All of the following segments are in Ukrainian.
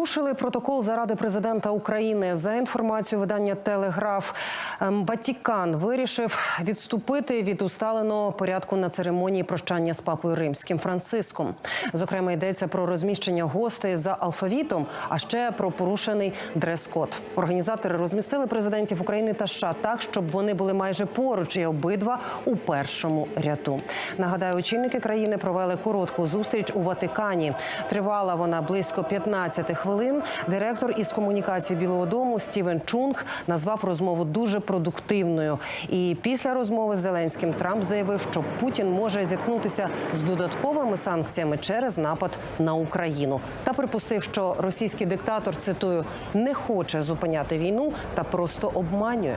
Порушили протокол заради президента України. За інформацією видання Телеграф, ем, Ватікан вирішив відступити від усталеного порядку на церемонії прощання з папою римським Франциском. Зокрема, йдеться про розміщення гостей за алфавітом, а ще про порушений дрес-код. Організатори розмістили президентів України та США так, щоб вони були майже поруч і обидва у першому ряду. Нагадаю, очільники країни провели коротку зустріч у Ватикані. Тривала вона близько 15 хвилин. Директор із комунікації Білого Дому Стівен Чунг назвав розмову дуже продуктивною. І після розмови з Зеленським Трамп заявив, що Путін може зіткнутися з додатковими санкціями через напад на Україну. Та припустив, що російський диктатор цитую не хоче зупиняти війну та просто обманює.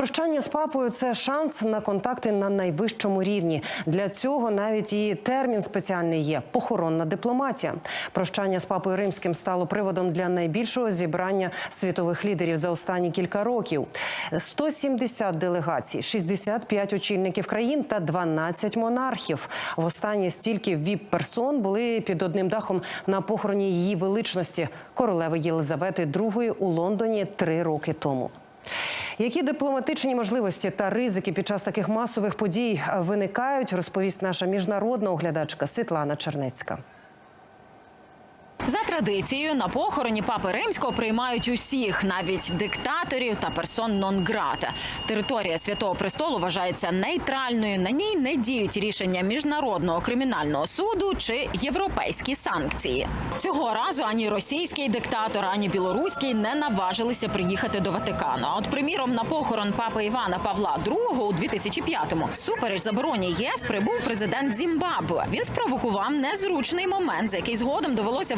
Прощання з папою це шанс на контакти на найвищому рівні. Для цього навіть і термін спеціальний є похоронна дипломатія. Прощання з папою римським стало приводом для найбільшого зібрання світових лідерів за останні кілька років. 170 делегацій, 65 очільників країн та 12 монархів. Востаннє стільки віп-персон були під одним дахом на похороні її величності королеви Єлизавети II у Лондоні три роки тому. Які дипломатичні можливості та ризики під час таких масових подій виникають, розповість наша міжнародна оглядачка Світлана Чернецька. Традицією на похороні папи римського приймають усіх, навіть диктаторів та персон нон грата. Територія святого престолу вважається нейтральною. На ній не діють рішення міжнародного кримінального суду чи європейські санкції. Цього разу ані російський диктатор, ані білоруський не наважилися приїхати до Ватикану. А от, приміром, на похорон папи Івана Павла II у 2005-му всупереч забороні ЄС прибув президент Зімбабве. Він спровокував незручний момент, за який згодом довелося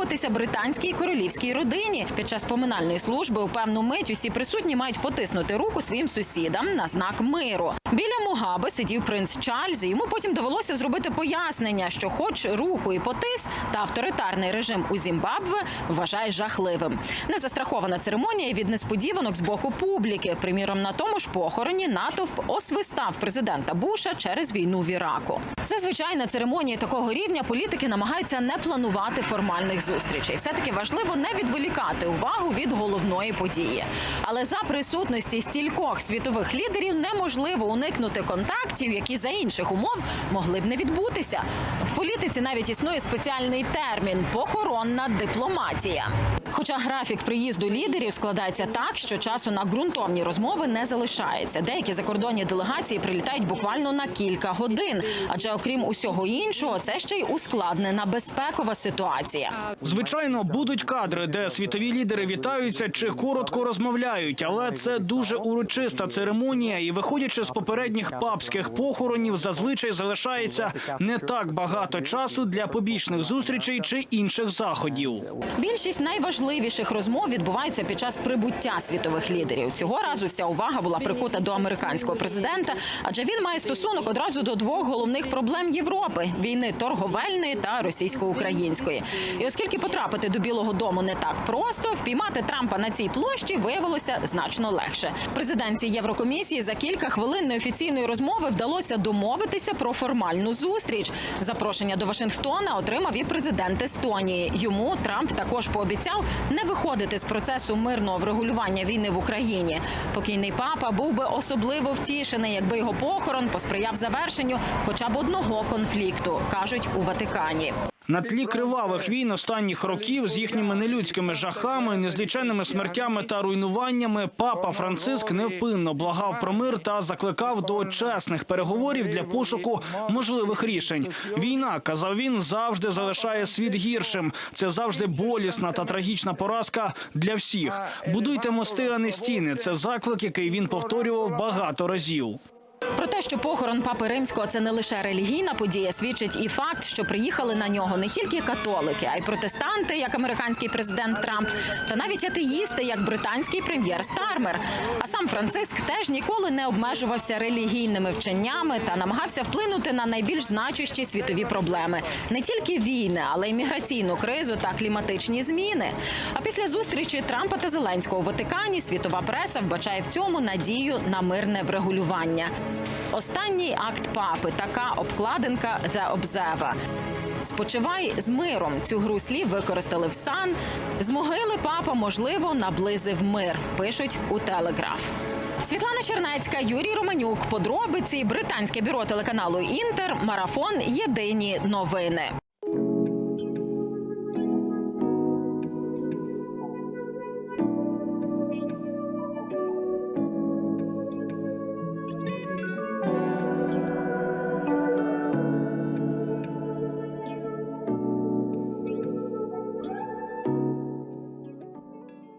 виправдовуватися британській королівській родині. Під час поминальної служби у певну мить усі присутні мають потиснути руку своїм сусідам на знак миру. Біля Мугаби сидів принц Чарльз. і Йому потім довелося зробити пояснення, що, хоч руку і потис, та авторитарний режим у Зімбабве вважає жахливим. Незастрахована церемонія від несподіванок з боку публіки. Приміром, на тому ж похороні натовп освистав президента Буша через війну в Іраку. Зазвичай на церемонії такого рівня політики намагаються не планувати формальних зустрічей. Все таки важливо не відволікати увагу від головної події. Але за присутності стількох світових лідерів неможливо уникнути контактів, які за інших умов могли б не відбутися. В політиці навіть існує спеціальний термін похоронна дипломатія. Хоча графік приїзду лідерів складається так, що часу на ґрунтовні розмови не залишається. Деякі закордонні делегації прилітають буквально на кілька годин. Адже окрім усього іншого, це ще й ускладнена безпекова ситуація. Звичайно, будуть кадри, де світові лідери вітаються чи коротко розмовляють, але це дуже урочиста церемонія, і виходячи з попередніх папських похоронів, зазвичай залишається не так багато часу для побічних зустрічей чи інших заходів. Більшість найважливіших розмов відбуваються під час прибуття світових лідерів. Цього разу вся увага була прикута до американського президента, адже він має стосунок одразу до двох головних проблем Європи: війни торговельної та російсько-української. І оскільки потрапити до Білого Дому не так просто, впіймати Трампа на цій площі виявилося значно легше. Президенці Єврокомісії за кілька хвилин неофіційної розмови вдалося домовитися про формальну зустріч. Запрошення до Вашингтона отримав і президент Естонії. Йому Трамп також пообіцяв не виходити з процесу мирного врегулювання війни в Україні. Покійний папа був би особливо втішений, якби його похорон посприяв завершенню хоча б одного конфлікту, кажуть у Ватикані. На тлі кривавих війн останніх років з їхніми нелюдськими жахами, незліченними смертями та руйнуваннями, папа Франциск невпинно благав про мир та закликав до чесних переговорів для пошуку можливих рішень. Війна казав він завжди залишає світ гіршим. Це завжди болісна та трагічна поразка для всіх. Будуйте мости, а не стіни. Це заклик, який він повторював багато разів. Те, що похорон папи римського це не лише релігійна подія, свідчить і факт, що приїхали на нього не тільки католики, а й протестанти, як американський президент Трамп, та навіть атеїсти, як британський прем'єр Стармер. А сам Франциск теж ніколи не обмежувався релігійними вченнями та намагався вплинути на найбільш значущі світові проблеми не тільки війни, але й міграційну кризу та кліматичні зміни. А після зустрічі Трампа та Зеленського у Ватикані світова преса вбачає в цьому надію на мирне врегулювання. Останній акт папи така обкладинка за обзева. Спочивай з миром. Цю гру слів використали в сан. З могили папа, можливо, наблизив мир. Пишуть у телеграф. Світлана Чернецька, Юрій Романюк. Подробиці британське бюро телеканалу Інтер. Марафон. Єдині новини.